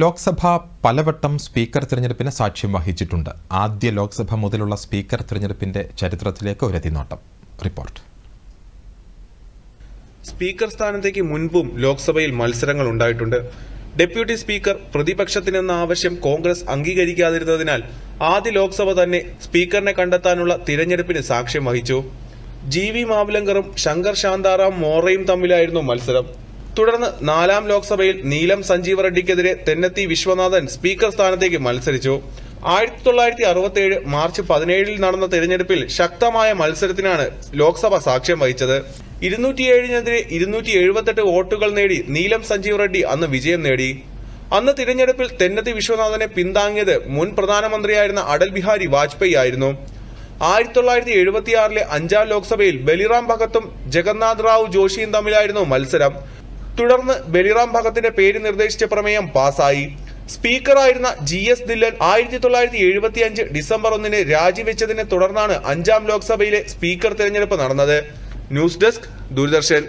ലോക്സഭ പലവട്ടം സ്പീക്കർ തിരഞ്ഞെടുപ്പിന് സാക്ഷ്യം വഹിച്ചിട്ടുണ്ട്. ആദ്യ ലോക്സഭ മുതലുള്ള സ്പീക്കർ തിരഞ്ഞെടുപ്പിന്റെ ചരിത്രത്തിലേക്ക് ഒരു അതിനോട്ടം റിപ്പോർട്ട്. സ്പീക്കർ സ്ഥാനത്തേക്ക് മുൻപും ലോക്സഭയിൽ മത്സരങ്ങൾ ഉണ്ടായിട്ടുണ്ട്. ഡെപ്യൂട്ടി സ്പീക്കർ പ്രതിപക്ഷത്തിനെന്ന ആവശ്യം കോൺഗ്രസ് അംഗീകരിക്കാതിരുന്നതിനാൽ ആദ്യ ലോക്സഭ തന്നെ സ്പീക്കറിനെ കണ്ടെത്താനുള്ള തിരഞ്ഞെടുപ്പിന് സാക്ഷ്യം വഹിച്ചു. ജി വി മാവലങ്കറും ശങ്കർ ശാന്താറാം മോറയും തമ്മിലായിരുന്നു മത്സരം. തുടർന്ന് നാലാം ലോക്സഭയിൽ നീലം സഞ്ജീവ റെഡ്ഡിക്കെതിരെ തെന്നത്തി വിശ്വനാഥൻ സ്പീക്കർ സ്ഥാനത്തേക്ക് മത്സരിച്ചു. ആയിരത്തി തൊള്ളായിരത്തി അറുപത്തി ഏഴ് മാർച്ച് പതിനേഴിൽ നടന്ന തെരഞ്ഞെടുപ്പിൽ ശക്തമായ മത്സരത്തിനാണ് ലോക്സഭ സാക്ഷ്യം വഹിച്ചത്. ഇരുന്നൂറ്റിയേഴിനെതിരെ ഇരുന്നൂറ്റി എഴുപത്തെട്ട് വോട്ടുകൾ നേടി നീലം സഞ്ജീവ് റെഡ്ഡി അന്ന് വിജയം നേടി. അന്ന് തിരഞ്ഞെടുപ്പിൽ തെന്നത്തി വിശ്വനാഥനെ പിന്താങ്ങിയത് മുൻ പ്രധാനമന്ത്രിയായിരുന്ന അടൽ ബിഹാരി വാജ്പേയി ആയിരുന്നു. ആയിരത്തി തൊള്ളായിരത്തി എഴുപത്തിയാറിലെ അഞ്ചാം ലോക്സഭയിൽ ബലിറാം ഭഗത്തും ജഗന്നാഥ് റാവു ജോഷിയും തമ്മിലായിരുന്നു മത്സരം. തുടർന്ന് ബലിറാം ഭഗത്തിന്റെ പേര് നിർദ്ദേശിച്ച പ്രമേയം പാസായി. സ്പീക്കറായിരുന്ന ജി എസ് ദില്ലൻ ആയിരത്തി തൊള്ളായിരത്തി എഴുപത്തി അഞ്ച് ഡിസംബർ ഒന്നിന് രാജിവെച്ചതിനെ തുടർന്നാണ് അഞ്ചാം ലോക്സഭയിലെ സ്പീക്കർ തെരഞ്ഞെടുപ്പ് നടന്നത്. News desk Doordarshan.